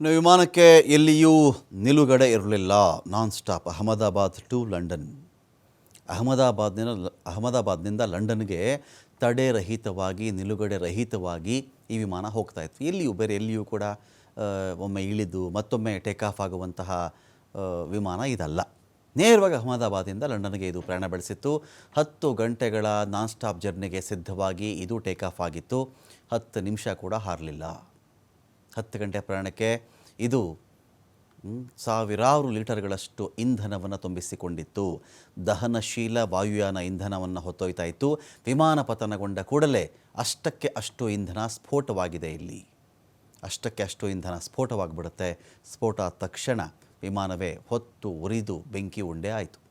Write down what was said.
ವಿಮಾನಕ್ಕೆ ಎಲ್ಲಿಯೂ ನಿಲುಗಡೆ ಇರಲಿಲ್ಲ. Non stop Ahmedabad to London. ಅಹಮದಾಬಾದ್ನಿಂದ ಅಹಮದಾಬಾದ್ನಿಂದ ಲಂಡನ್ಗೆ ತಡೆರಹಿತವಾಗಿ, ನಿಲುಗಡೆ ರಹಿತವಾಗಿ ಈ ವಿಮಾನ ಹೋಗ್ತಾ ಇತ್ತು. ಎಲ್ಲಿಯೂ ಬೇರೆ ಎಲ್ಲಿಯೂ ಕೂಡ ಒಮ್ಮೆ ಇಳಿದು ಮತ್ತೊಮ್ಮೆ ಟೇಕ್ ಆಫ್ ಆಗುವಂತಹ ವಿಮಾನ ಇದಲ್ಲ. ನೇರವಾಗಿ ಅಹಮದಾಬಾದಿಂದ ಲಂಡನ್ಗೆ ಇದು ಪ್ರಯಾಣ ಬೆಳೆಸಿತ್ತು. ಹತ್ತು ಗಂಟೆಗಳ ನಾನ್ ಸ್ಟಾಪ್ ಜರ್ನಿಗೆ ಸಿದ್ಧವಾಗಿ ಇದು ಟೇಕ್ ಆಫ್ ಆಗಿತ್ತು. ಹತ್ತು ನಿಮಿಷ ಕೂಡ ಹಾರಲಿಲ್ಲ. ಹತ್ತು ಗಂಟೆ ಪ್ರಯಾಣಕ್ಕೆ ಇದು ಸಾವಿರಾರು ಲೀಟರ್ಗಳಷ್ಟು ಇಂಧನವನ್ನು ತುಂಬಿಸಿಕೊಂಡಿತ್ತು. ದಹನಶೀಲ ವಾಯುಯಾನ ಇಂಧನವನ್ನು ಹೊತ್ತೊಯ್ತಾ ಇತ್ತು. ವಿಮಾನ ಪತನಗೊಂಡ ಕೂಡಲೇ ಅಷ್ಟಕ್ಕೆ ಅಷ್ಟು ಇಂಧನ ಸ್ಫೋಟವಾಗಿದೆ ಇಲ್ಲಿ. ಅಷ್ಟಕ್ಕೆ ಅಷ್ಟು ಇಂಧನ ಸ್ಫೋಟವಾಗಿಬಿಡುತ್ತೆ. ಸ್ಫೋಟ ಆದ ತಕ್ಷಣ ವಿಮಾನವೇ ಹೊತ್ತು ಉರಿದು ಬೆಂಕಿ ಉಂಡೆ ಆಯಿತು.